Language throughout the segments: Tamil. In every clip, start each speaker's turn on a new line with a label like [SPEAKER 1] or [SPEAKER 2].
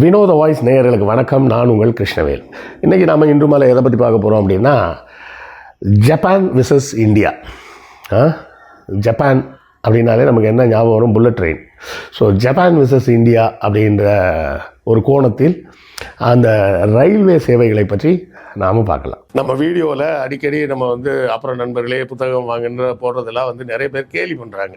[SPEAKER 1] வினோத வாய்ஸ் நேயர்களுக்கு வணக்கம். நான் உங்கள் கிருஷ்ணவேல். இன்றைக்கி நாம் இன்று மேலே எதை பற்றி பார்க்க போகிறோம் அப்படின்னா ஜப்பான் விசஸ் இந்தியா. ஜப்பான் அப்படின்னாலே நமக்கு என்ன ஞாபகம் வரும்? Bullet train so Japan versus India அப்படின்ற ஒரு கோணத்தில் அந்த ரயில்வே சேவைகளை பற்றி நாம் பார்க்கலாம். நம்ம வீடியோவில் அடிக்கடி நம்ம வந்து அப்புறம் நண்பர்களே புத்தகம் வாங்குன்ற போடுறதெல்லாம் வந்து நிறைய பேர் கேலி பண்ணுறாங்க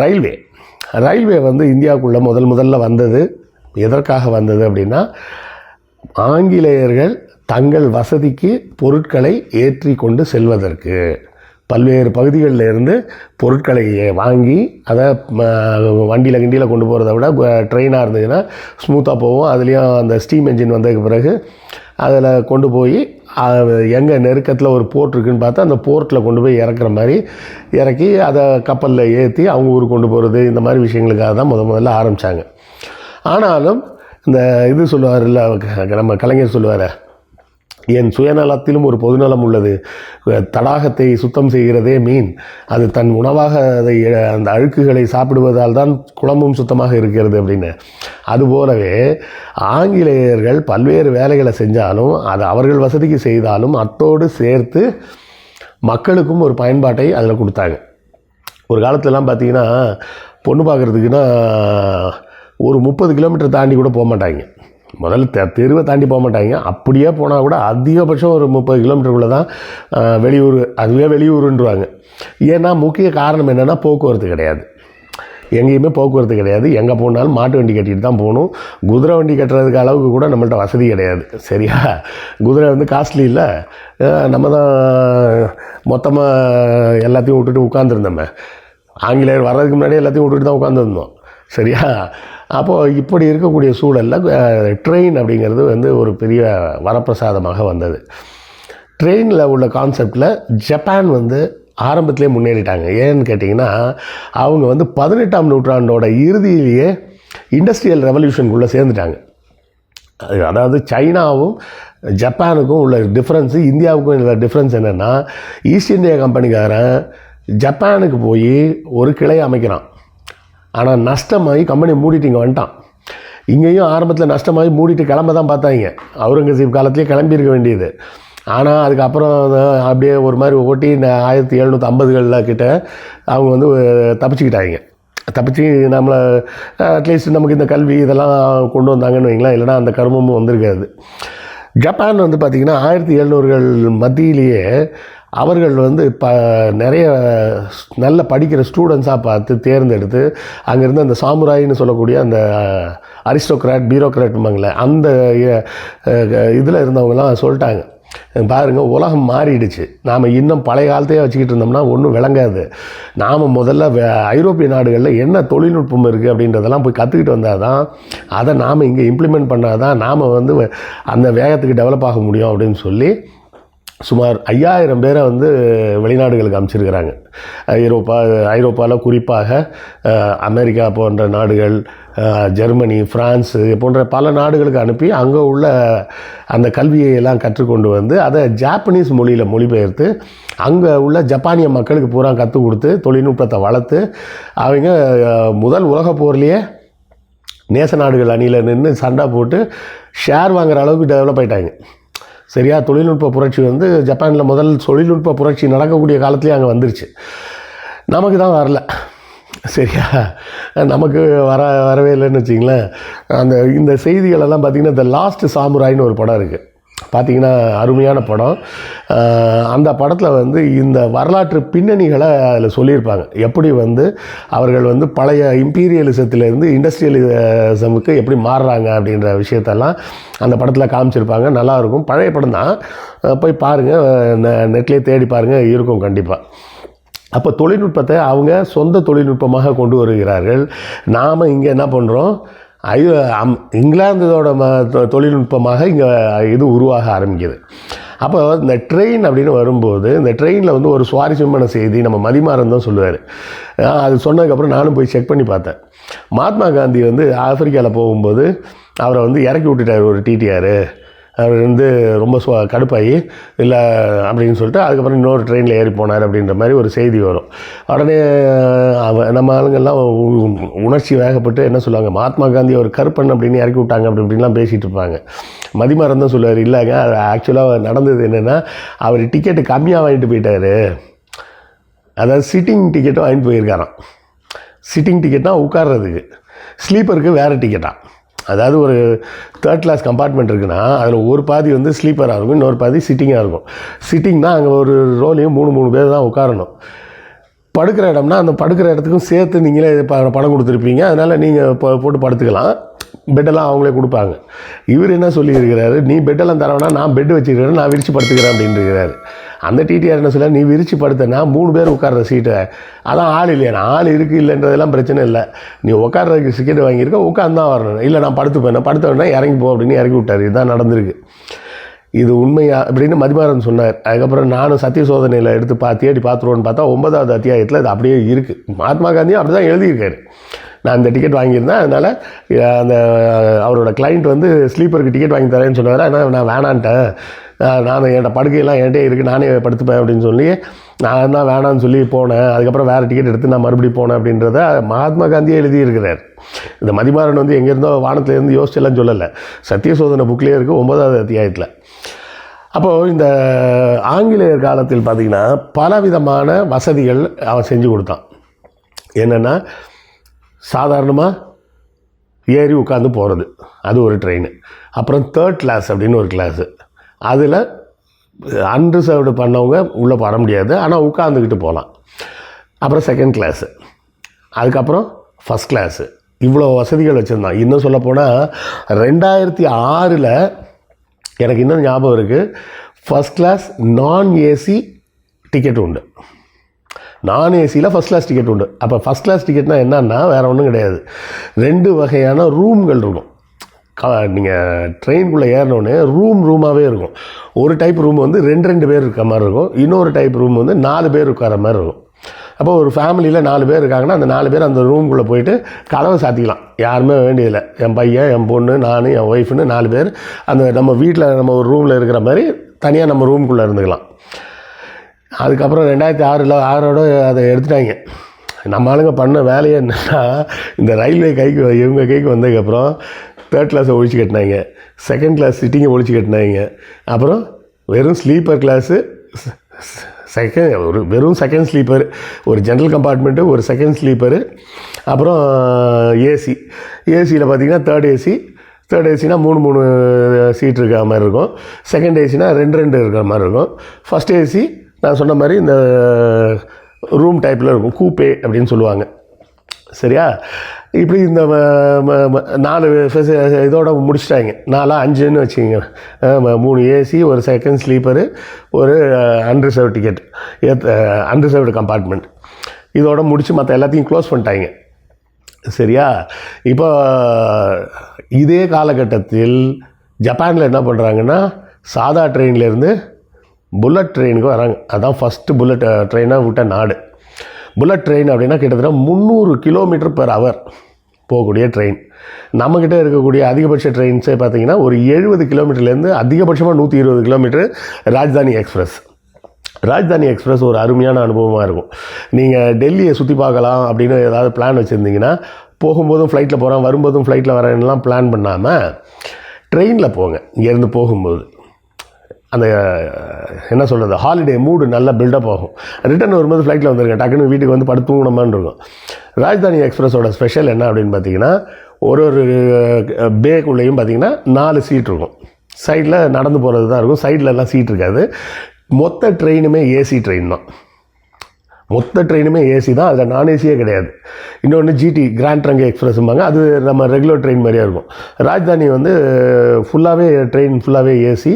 [SPEAKER 1] ரயில்வே. ரயில்வே வந்து இந்தியாவுக்குள்ளே முதல் முதல்ல வந்தது. எதற்காக வந்தது அப்படின்னா ஆங்கிலேயர்கள் தங்கள் வசதிக்கு பொருட்களை ஏற்றி கொண்டு செல்வதற்கு. பல்வேறு பகுதிகளில் இருந்து பொருட்களை வாங்கி அதை வண்டியில் கிண்டியில் கொண்டு போகிறத விட ட்ரெயினாக இருந்ததுன்னா ஸ்மூத்தாக போகும். அதுலேயும் அந்த ஸ்டீம் என்ஜின் வந்ததுக்கு பிறகு அதில் கொண்டு போய் எங்கே நெருக்கத்தில் ஒரு போர்ட் இருக்குன்னு பார்த்தா அந்த போர்ட்டில் கொண்டு போய் இறக்குற மாதிரி இறக்கி அதை கப்பலில் ஏற்றி அவங்க ஊருக்கு கொண்டு போகிறது இந்த மாதிரி விஷயங்களுக்காக தான் முத முதல்ல ஆரம்பித்தாங்க ஆனாலும் இந்த இது சொல்லுவார்ல நம்ம கலைஞர் சொல்லுவார் என் சுயநலத்திலும் ஒரு பொதுநலம் உள்ளது. தடாகத்தை சுத்தம் செய்கிறதே மீன். அது தன் உணவாக அதை அந்த அழுக்குகளை சாப்பிடுவதால் தான் குழம்பும் சுத்தமாக இருக்கிறது அப்படின்னு. அதுபோலவே ஆங்கிலேயர்கள் பல்வேறு வேலைகளை செஞ்சாலும் அது அவர்கள் வசதிக்கு செய்தாலும் அத்தோடு சேர்த்து மக்களுக்கும் ஒரு பயன்பாட்டை அதில் கொடுத்தாங்க. ஒரு காலத்துலலாம் பார்த்தீங்கன்னா பொண்ணு பார்க்குறதுக்குன்னா ஒரு முப்பது கிலோமீட்டர் தாண்டி கூட போக மாட்டாங்க. முதல்ல தெ தெருவை தாண்டி போக மாட்டாங்க. அப்படியே போனால் கூட அதிகபட்சம் ஒரு முப்பது கிலோமீட்டருக்குள்ளே தான் வெளியூர் அதுவே வெளியூருன்றாங்க ஏன்னா முக்கிய காரணம் என்னென்னா போக்குவரத்து கிடையாது. எங்கேயுமே போக்குவரத்து கிடையாது. எங்கே போனாலும் மாட்டு வண்டி கட்டிட்டு தான் போகணும். குதிரை வண்டி கட்டுறதுக்கு அளவுக்கு கூட நம்மள்ட்ட வசதி கிடையாது. சரியா? குதிரை வந்து காஸ்ட்லி இல்லை. நம்ம தான் மொத்தமாக எல்லாத்தையும் விட்டுட்டு உட்காந்துருந்தோமே ஆங்கிலேயர் வர்றதுக்கு முன்னாடி எல்லாத்தையும் விட்டுட்டு தான் உட்காந்துருந்தோம் சரியா? அப்போது இப்படி இருக்கக்கூடிய சூழலில் ட்ரெயின் அப்படிங்கிறது வந்து ஒரு பெரிய வரப்பிரசாதமாக வந்தது. ட்ரெயினில் உள்ள கான்செப்டில் ஜப்பான் வந்து ஆரம்பத்திலே முன்னேறிட்டாங்க. ஏன்னு கேட்டிங்கன்னா அவங்க வந்து பதினெட்டாம் நூற்றாண்டோட இறுதியிலேயே இண்டஸ்ட்ரியல் ரெவல்யூஷனுக்குள்ளே சேர்ந்துட்டாங்க. அது அதாவது சைனாவும் ஜப்பானுக்கும் உள்ள டிஃப்ரென்ஸு இந்தியாவுக்கும் உள்ள டிஃப்ரென்ஸ் என்னென்னா ஈஸ்ட் இந்தியா கம்பெனிக்காரன் ஜப்பானுக்கு போய் ஒரு கிளை அமைக்கிறான். ஆனால் நஷ்டமாகி கம்பெனி மூடிட்டு இங்கே வந்துட்டான். இங்கேயும் ஆரம்பத்தில் நஷ்டமாகி மூடிட்டு கிளம்ப தான் பார்த்தாங்க. அவுரங்கசீப் காலத்துலேயே கிளம்பியிருக்க வேண்டியது. ஆனால் அதுக்கப்புறம் அப்படியே ஒரு மாதிரி ஓட்டி ஆயிரத்தி எழுநூற்றி ஐம்பதுகளில் கிட்ட அவங்க வந்து தப்பிச்சுக்கிட்டாங்க. தப்பிச்சு நம்மளை அட்லீஸ்ட் நமக்கு இந்த கல்வி இதெல்லாம் கொண்டு வந்தாங்கன்னு வைங்களேன். இல்லைன்னா அந்த கர்மமும் வந்திருக்காது. ஜப்பான் வந்து பார்த்திங்கன்னா ஆயிரத்தி எழுநூறுகள் மத்தியிலேயே அவர்கள் வந்து ப நிறைய நல்ல படிக்கிற ஸ்டூடெண்ட்ஸாக பார்த்து தேர்ந்தெடுத்து அங்கேருந்து அந்த சாமுராயின்னு சொல்லக்கூடிய அந்த அரிஸ்டோக்ராட் பியூரோக்ராட்மாங்களே அந்த இதில் இருந்தவங்கலாம் சொல்லிட்டாங்க. பாருங்கள் உலகம் மாறிடுச்சு. நாம் இன்னும் பழைய காலத்தையே வச்சுக்கிட்டு இருந்தோம்னா ஒன்றும் விளங்காது. நாம் முதல்ல ஐரோப்பிய நாடுகளில் என்ன தொழில்நுட்பம் இருக்குது அப்படின்றதெல்லாம் போய் கற்றுக்கிட்டு வந்தால் தான் அதை நாம் இங்கே இம்ப்ளிமெண்ட் பண்ணால் தான் நாம் வந்து அந்த வேகத்துக்கு டெவலப் ஆக முடியும் அப்படின்னு சொல்லி சுமார் ஐயாயிரம் பேரை வந்து வெளிநாடுகளுக்கு அமைச்சிருக்கிறாங்க. ஐரோப்பா ஐரோப்பாவில் குறிப்பாக அமெரிக்கா போன்ற நாடுகள் ஜெர்மனி ஃப்ரான்ஸு போன்ற பல நாடுகளுக்கு அனுப்பி அங்கே உள்ள அந்த கல்வியை எல்லாம் கற்றுக்கொண்டு வந்து அதை ஜாப்பனீஸ் மொழியில் மொழிபெயர்த்து அங்கே உள்ள ஜப்பானிய மக்களுக்கு பூரா கற்றுக் கொடுத்து தொழில்நுட்பத்தை வளர்த்து அவங்க முதல் உலகப் போர்லேயே நேச நாடுகள் அணியில் நின்று சண்டை போட்டு ஷேர் வாங்குகிற அளவுக்கு டெவலப் ஆயிட்டாங்க. சரியா? தொழில்நுட்ப புரட்சி வந்து ஜப்பானில் முதல் தொழில்நுட்ப புரட்சி நடக்கக்கூடிய காலத்துலேயே அங்கே வந்துருச்சு. நமக்கு தான் வரல. சரியா? நமக்கு வர வரவே இல்லைன்னு வச்சிங்களேன் அந்த இந்த செய்திகளெல்லாம் பார்த்திங்கன்னா இந்த லாஸ்ட் சாமுராயின்னு ஒரு படம் இருக்குது பார்த்தீங்கன்னா அருமையான படம். அந்த படத்தில் வந்து இந்த வரலாற்று பின்னணிகளை அதில் சொல்லியிருப்பாங்க. எப்படி வந்து அவர்கள் வந்து பழைய இம்பீரியலிசத்திலேருந்து இண்டஸ்ட்ரியலிசமுக்கு எப்படி மாறுறாங்க அப்படின்ற விஷயத்தெல்லாம் அந்த படத்தில் காமிச்சிருப்பாங்க. நல்லாயிருக்கும். பழைய படம் தான். போய் பாருங்கள் நெட்லேயே தேடி பாருங்கள் இருக்கும் கண்டிப்பாக அப்போ தொழில்நுட்பத்தை அவங்க சொந்த தொழில்நுட்பமாக கொண்டு வருகிறார்கள். நாம் இங்கே என்ன பண்ணுறோம் ஐயோ அம் இங்கிலாந்தோட ம தொ- தொழில்நுட்பமாக இங்கே இது உருவாக ஆரம்பிக்குது. அப்போ இந்த ட்ரெயின் அப்படின்னு வரும்போது இந்த ட்ரெயினில் வந்து ஒரு சுவாரஸ்யமான செய்தி நம்ம மதிமாறன் தான் சொல்லுவார். அது சொன்னதுக்கப்புறம் நானும் போய் செக் பண்ணி பார்த்தேன். மகாத்மா காந்தி வந்து ஆப்பிரிக்காவில் போகும்போது அவரை வந்து இறக்கி விட்டுட்டார் ஒரு டிடிஆர் அவர் வந்து ரொம்ப சுவா கடுப்பாகி இல்லை அப்படின்னு சொல்லிட்டு அதுக்கப்புறம் இன்னொரு ட்ரெயினில் ஏறி போனார் அப்படின்ற மாதிரி ஒரு செய்தி வரும். உடனே அவ நம்ம ஆளுங்கள்லாம் உணர்ச்சி வேகப்பட்டு என்ன சொல்லுவாங்க மகாத்மா காந்தி ஒரு கருப்பன் அப்படின்னு இறக்கி விட்டாங்க அப்படி இப்படின்லாம் பேசிகிட்டு இருப்பாங்க. மதிமாறன் தான் சொல்லுவார் இல்லைங்க அது ஆக்சுவலாக நடந்தது என்னென்னா அவர் டிக்கெட்டு கம்மியாக வாங்கிட்டு போயிட்டார். அதாவது சிட்டிங் டிக்கெட்டும் வாங்கிட்டு போயிருக்காராம். சிட்டிங் டிக்கெட்னால் உட்கார்றதுக்கு. ஸ்லீப்பருக்கு வேறு டிக்கெட்டாக அதாவது ஒரு தேர்ட் கிளாஸ் கம்பார்ட்மெண்ட் இருக்குன்னா அதில் ஒரு பாதி வந்து ஸ்லீப்பராக இருக்கும் இன்னொரு பாதி சிட்டிங்காக இருக்கும். சிட்டிங்னா அங்கே ஒரு ரோலையும் மூணு மூணு பேர் தான் உட்காரணும். படுக்கிற இடம்னா அந்த படுக்கிற இடத்துக்கும் சேர்த்து நீங்களே பணம் கொடுத்துருப்பீங்க. அதனால் நீங்கள் போட்டு படுத்துக்கலாம். பெட்டெல்லாம் அவங்களே கொடுப்பாங்க. இவர் என்ன சொல்லியிருக்கிறாரு? நீ பெட்டெல்லாம் தரவேனா நான் பெட் வச்சுக்கிறேன் நான் விரிச்சு படுத்துக்கிறேன் அப்படின்னு இருக்கிறாரு அந்த டிடிஆர் என்ன சொல்ல நீ விரிச்சு படுத்தனா மூணு பேர் உட்கார்ற சீட்டை அதான் ஆள் இல்லையா? ஆள் இருக்குது இல்லைன்றதெல்லாம் பிரச்சனை இல்லை. நீ உட்கார்றதுக்கு டிக்கெட் வாங்கியிருக்க உட்காந்து தான் வரணும். இல்லை நான் படுத்துப்பேன் நான் படுத்த உடனே இறங்கி போ அப்படின்னு இறங்கி விட்டார். இதுதான் நடந்திருக்கு. இது உண்மையா? அப்படின்னு மதிமாறன் சொன்னார். அதுக்கப்புறம் நானும் சத்திய சோதனையில் எடுத்து பா தேடி பார்த்துருவோன்னு பார்த்தா ஒன்பதாவது அத்தியாயத்தில் இது அப்படியே இருக்குது மகாத்மா காந்தியும் அப்படி தான் எழுதியிருக்காரு. நான் இந்த டிக்கெட் வாங்கியிருந்தேன். அதனால் அந்த அவரோட கிளைண்ட் வந்து ஸ்லீப்பருக்கு டிக்கெட் வாங்கி தரேன்னு சொன்னார். ஆனால் நான் வேணான்ட்டேன். நான் நான் என்கிட்ட படுக்கையெல்லாம் என்கிட்டே இருக்குது நானே படுத்துப்பேன் அப்படின்னு சொல்லி நான் தான் வேணான்னு சொல்லி போனேன். அதுக்கப்புறம் வேறு டிக்கெட் எடுத்து நான் மறுபடியும் போனேன் அப்படின்றத மகாத்மா காந்தியே எழுதியிருக்கிறார். இந்த மதிமாறன் வந்து எங்கேருந்தோ வானத்துலேருந்து யோசிச்செல்லாம் சொல்லலை. சத்திய சோதனை புக்லேயே இருக்குது ஒன்பதாவது அத்தியாயத்தில். அப்போது இந்த ஆங்கிலேயர் காலத்தில் பார்த்திங்கன்னா பலவிதமான வசதிகள் அவன் செஞ்சு கொடுத்தான். என்னென்னா சாதாரணமாக ஏறி உட்காந்து போகிறது அது ஒரு ட்ரெயின் அப்புறம் தேர்ட் கிளாஸ் அப்படின்னு ஒரு கிளாஸு அதில் அன்ரிசர்வ்டு பண்ணவங்க உள்ளே வர முடியாது. ஆனால் உட்காந்துக்கிட்டு போகலாம் அப்புறம் செகண்ட் கிளாஸு அதுக்கப்புறம் ஃபஸ்ட் கிளாஸு இவ்வளோ வசதிகள் வச்சுருந்தான். இன்னும் சொல்லப்போனால் ரெண்டாயிரத்தி ஆறில் எனக்கு இன்னும் ஞாபகம் இருக்குது ஃபஸ்ட் கிளாஸ் நான் ஏசி டிக்கெட் உண்டு. நான் ஏசியில் ஃபஸ்ட் கிளாஸ் டிக்கெட் உண்டு. அப்போ ஃபஸ்ட் கிளாஸ் டிக்கெட்னா என்னன்னா வேறு ஒன்றும் கிடையாது. ரெண்டு வகையான ரூம்கள் இருக்கும். கா நீங்கள் ட்ரெயின்குள்ளே ஏறினோடனே ரூம் ரூமாகவே இருக்கும். ஒரு டைப் ரூம் வந்து ரெண்டு ரெண்டு பேர் இருக்கிற மாதிரி இருக்கும். இன்னொரு டைப் ரூம் வந்து நாலு பேர் உட்கார மாதிரி இருக்கும். அப்போ ஒரு ஃபேமிலியில் நாலு பேர் இருக்காங்கன்னா அந்த நாலு பேர் அந்த ரூம்குள்ளே போயிட்டு கதவை சாத்திக்கலாம். யாருமே வேண்டியதில்லை. என் பையன் என் பொண்ணு நான் என் ஒய்ஃப்னு நாலு பேர் அந்த நம்ம வீட்டில் நம்ம ஒரு ரூமில் இருக்கிற மாதிரி தனியாக நம்ம ரூம்குள்ளே இருந்துக்கலாம். அதுக்கப்புறம் ரெண்டாயிரத்தி ஆறில் ஆறோட அதை எடுத்துட்டாங்க. நம்ம ஆளுங்க பண்ண வேலையே என்னென்னா இந்த ரயில்வே கைக்கு இவங்க கைக்கு வந்ததுக்கப்புறம் தேர்ட் கிளாஸை ஒழிச்சு கட்டினாங்க. செகண்ட் கிளாஸ் சிட்டிங்கை ஒழிச்சு கட்டினாங்க. அப்புறம் வெறும் ஸ்லீப்பர் கிளாஸு செகண்ட் ஒரு வெறும் செகண்ட் ஸ்லீப்பர் ஒரு ஜென்ரல் கம்பார்ட்மெண்ட்டு ஒரு செகண்ட் ஸ்லீப்பரு அப்புறம் uh, ஏசி ஏசியில் பார்த்தீங்கன்னா தேர்ட் ஏசி தேர்ட் ஏசினா மூணு மூணு uh, சீட் இருக்கிற மாதிரி இருக்கும். செகண்ட் ஏசினா ரெண்டு ரெண்டு இருக்கிற மாதிரி இருக்கும். ஃபஸ்ட் ஏசி நான் சொன்ன மாதிரி இந்த uh, ரூம் டைப்பில் இருக்கும். கூப்பே அப்படின்னு சொல்லுவாங்க. சரியா? இப்படி இந்த நாலு இதோட முடிச்சிட்டாங்க. நாலாக அஞ்சுன்னு வச்சுக்கோங்க. மூணு ஏசி ஒரு செகண்ட் ஸ்லீப்பரு ஒரு அன்ரிசர்வ் டிக்கெட் அன்ரிசர்வ்டு கம்பார்ட்மெண்ட் இதோட முடித்து மற்ற எல்லாத்தையும் க்ளோஸ் பண்ணிட்டாங்க. சரியா? இப்போ இதே காலகட்டத்தில் ஜப்பானில் என்ன பண்ணுறாங்கன்னா சாதா ட்ரெயின்லேருந்து புல்லட் ட்ரெயினுக்கு வராங்க. அதான் ஃபஸ்ட்டு புல்லட் ட்ரெயினாக விட்ட நாடு. புல்லட் ட்ரெயின் அப்படின்னா கிட்டத்தட்ட முந்நூறு கிலோமீட்டர் பெர் ஹவர் போகக்கூடிய ட்ரெயின் நம்மக்கிட்ட இருக்கக்கூடிய அதிகபட்ச ட்ரெயின்ஸே பார்த்தீங்கன்னா ஒரு எழுபது கிலோமீட்டர்லேருந்து அதிகபட்சமாக நூற்றி இருபது kilometre Rajdhani express Rajdhani express ஒரு அருமையான அனுபவமாக இருக்கும். நீங்கள் டெல்லியை சுற்றி பார்க்கலாம் அப்படின்னு ஏதாவது பிளான் வச்சுருந்தீங்கன்னா போகும்போதும் ஃப்ளைட்டில் போகிறேன் வரும்போதும் ஃப்ளைட்டில் வரேன்லாம் பிளான் பண்ணாமல் ட்ரெயினில் போங்க. இங்கேருந்து போகும்போது. அந்த என்ன சொல்கிறது ஹாலிடே மூடு நல்லா பில்டப் ஆகும். ரிட்டன் வரும்போது ஃப்ளைட்டில் வந்திருக்கேன் டக்குன்னு வீட்டுக்கு வந்து படுத்து தூங்கணுமான்னு இருக்கும். ராஜதானி எக்ஸ்பிரஸோட ஸ்பெஷல் என்ன அப்படின்னு பார்த்தீங்கன்னா ஒரு ஒரு பேக்குள்ளேயும் பார்த்தீங்கன்னா நாலு சீட் இருக்கும். சைடில் நடந்து போகிறது தான் இருக்கும் சைடில் எல்லாம் சீட் இருக்காது. மொத்த ட்ரெயினுமே ஏசி ட்ரெயின் தான். மொத்த ட்ரெயினுமே ஏசி தான் அதில் நான் ஏசியே கிடையாது. இன்னொன்று ஜிடி கிராண்ட் ட்ரங்க் எக்ஸ்பிரஸ்ம்பாங்க அது நம்ம ரெகுலர் ட்ரெயின் மாதிரியே இருக்கும். ராஜதானி வந்து ஃபுல்லாகவே ட்ரெயின் ஃபுல்லாகவே ஏசி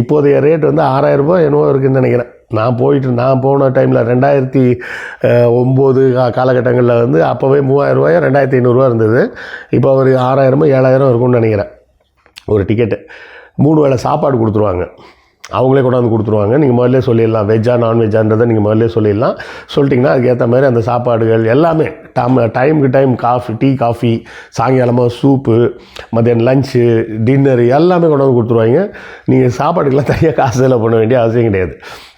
[SPEAKER 1] இப்போதைய ரேட் வந்து ஆறாயிரம் ரூபாய் என்னவோ இருக்குதுன்னு நினைக்கிறேன். நான் போயிட்டு நான் போன டைமில் ரெண்டாயிரத்தி ஒம்பது காலகட்டங்களில் வந்து அப்போவே மூவாயிரம் ரூபாயோ ரெண்டாயிரத்தி ஐநூறுரூவா இருந்தது. இப்போ ஒரு ஆறாயிரமோ ஏழாயிரம் இருக்கும்னு நினைக்கிறேன். ஒரு டிக்கெட்டு மூணு வேளை சாப்பாடு கொடுத்துருவாங்க. அவங்களே கொண்டாந்து கொடுத்துருவாங்க. நீங்கள் முதல்ல சொல்லிடலாம். வெஜ்ஜா நான்வெஜ்ஜான்றதை நீங்கள் முதல்ல சொல்லிடலாம். சொல்லிட்டிங்கன்னா அதுக்கேற்ற மாதிரி அந்த சாப்பாடுகள் எல்லாமே டம் டைமுக்கு டைம் காஃபி டீ காஃபி சாயங்காலமாக சூப்பு மத்தியானம் லஞ்சு டின்னர் எல்லாமே கொண்டாந்து கொடுத்துருவாங்க. நீங்கள் சாப்பாடுக்கெல்லாம் தனியாக காசு செலவு பண்ண வேண்டிய அவசியம் கிடையாது.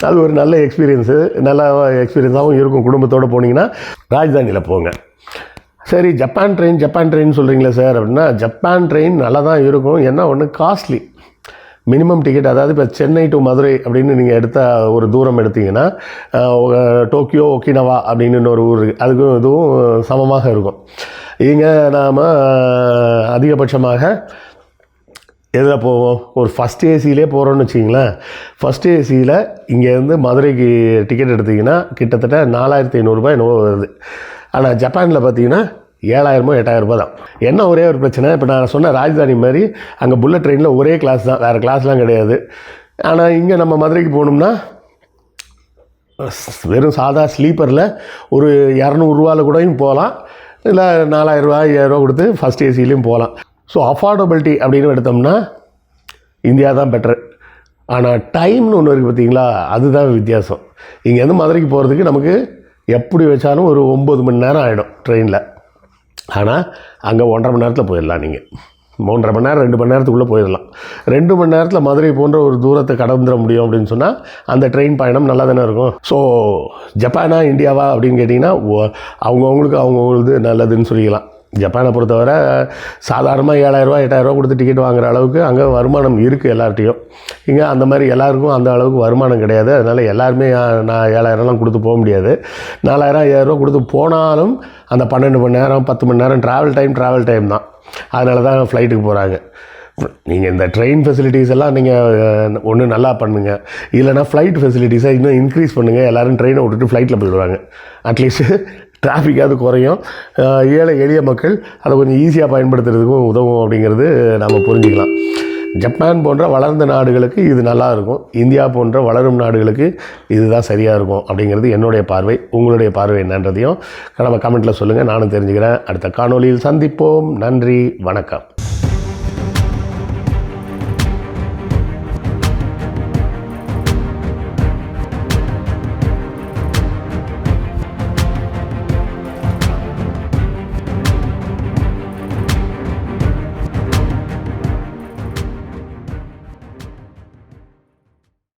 [SPEAKER 1] அது ஒரு நல்ல எக்ஸ்பீரியன்ஸு நல்ல எக்ஸ்பீரியன்ஸாகவும் இருக்கும். குடும்பத்தோடு போனீங்கன்னா ராஜதானியில் போங்க. சரி ஜப்பான் ட்ரெயின் ஜப்பான் ட்ரெயின் சொல்கிறீங்களே சார் அப்படின்னா ஜப்பான் ட்ரெயின் நல்லா தான் இருக்கும். என்ன ஒன்று காஸ்ட்லி மினிமம் டிக்கெட் அதாவது இப்போ சென்னை டு மதுரை அப்படின்னு நீங்கள் எடுத்த ஒரு தூரம் எடுத்தீங்கன்னா டோக்கியோ ஒக்கினவா அப்படின்னு ஒரு ஊர் அதுக்கும் இதுவும் சமமாக இருக்கும். இங்கே நாம் அதிகபட்சமாக எதில் போவோம்? ஒரு ஃபஸ்ட் ஏசியிலே போகிறோன்னு வச்சிங்களேன் ஃபஸ்ட் ஏசியில் இங்கேருந்து மதுரைக்கு டிக்கெட் எடுத்தீங்கன்னா கிட்டத்தட்ட நாலாயிரத்தி ஐநூறுரூபா என்னவோ வருது. ஆனால் ஜப்பானில் பார்த்தீங்கன்னா ஏழாயிரமோ எட்டாயிரம் ரூபாய் தான். என்ன ஒரே ஒரு பிரச்சனை? இப்போ நான் சொன்ன ராஜதானி மாதிரி அங்கே புல்லட் ட்ரெயினில் ஒரே கிளாஸ் தான். வேறு கிளாஸ்லாம் கிடையாது. ஆனால் இங்கே நம்ம மதுரைக்கு போகணும்னா வெறும் சாதா ஸ்லீப்பரில் ஒரு இரநூறுவாவில் கூடயும் போகலாம். இல்லை நாலாயிரரூவா ஐயாயிரரூவா கொடுத்து ஃபஸ்ட் ஏசிலையும் போகலாம். ஸோ அஃபோர்டபிலிட்டி அப்படின்னு எடுத்தோம்னா இந்தியா தான் பெட்டர் ஆனால் டைம்னு ஒன்று இருக்குது பார்த்தீங்களா அதுதான் வித்தியாசம். இங்கேருந்து மதுரைக்கு போகிறதுக்கு நமக்கு எப்படி வச்சாலும் ஒரு ஒம்பது மணி நேரம் ஆகிடும் ட்ரெயினில் ஆனால் அங்கே ஒன்றரை மணி நேரத்தில் போயிடலாம் நீங்கள் மூன்றரை மணி நேரம் ரெண்டு மணி நேரத்துக்குள்ளே போயிடலாம். ரெண்டு மணி நேரத்தில் மதுரை போன்ற ஒரு தூரத்தை கடந்துட முடியும் அப்படின்னு சொன்னால் அந்த ட்ரெயின் பயணம் நல்லா தானே இருக்கும். ஸோ ஜப்பானா இந்தியாவா அப்படின்னு கேட்டிங்கன்னா அவங்கவுங்களுக்கு அவங்கவுங்களுக்கு நல்லதுன்னு சொல்லிக்கலாம். ஜப்பானை பொறுத்தவரை சாதாரணமாக ஏழாயிரரூவா எட்டாயிரரூவா கொடுத்து டிக்கெட் வாங்குற அளவுக்கு அங்கே வருமானம் இருக்குது எல்லார்ட்டையும் இங்கே அந்த மாதிரி எல்லாருக்கும் அந்த அளவுக்கு வருமானம் கிடையாது. அதனால் எல்லாருமே நான் ஏழாயிரம்லாம் கொடுத்து போக முடியாது. நாலாயிரம் ஐயாயிரரூவா கொடுத்து போனாலும் அந்த பன்னெண்டு மணி நேரம் பத்து மணி நேரம் ட்ராவல் டைம் ட்ராவல் டைம் தான். அதனால தான் ஃப்ளைட்டுக்கு போகிறாங்க நீங்கள் இந்த ட்ரெயின் ஃபெசிலிட்டிஸ் எல்லாம் நீங்கள் ஒன்று நல்லா பண்ணுங்கள் இல்லைனா ஃப்ளைட் ஃபெசிலிட்டிஸை இன்னும் இன்க்ரீஸ் பண்ணுங்கள் எல்லோரும் ட்ரெயினை விட்டுட்டு ஃப்ளைட்டில் போயிடுவாங்க. அட்லீஸ்ட் டிராஃபிக்காவது குறையும். ஏழை எளிய மக்கள் அதை கொஞ்சம் ஈஸியாக பயன்படுத்துறதுக்கும் உதவும் அப்படிங்கிறது நம்ம புரிஞ்சுக்கலாம். ஜப்பான் போன்ற வளர்ந்த நாடுகளுக்கு இது நல்லா இருக்கும். இந்தியா போன்ற வளரும் நாடுகளுக்கு இதுதான் சரியாக இருக்கும் அப்படிங்கிறது என்னுடைய பார்வை. உங்களுடைய பார்வை என்னன்றதையும் நம்ம கமெண்ட்டில் சொல்லுங்கள் நானும் தெரிஞ்சுக்கிறேன். அடுத்த காணொளியில் சந்திப்போம். நன்றி. வணக்கம்.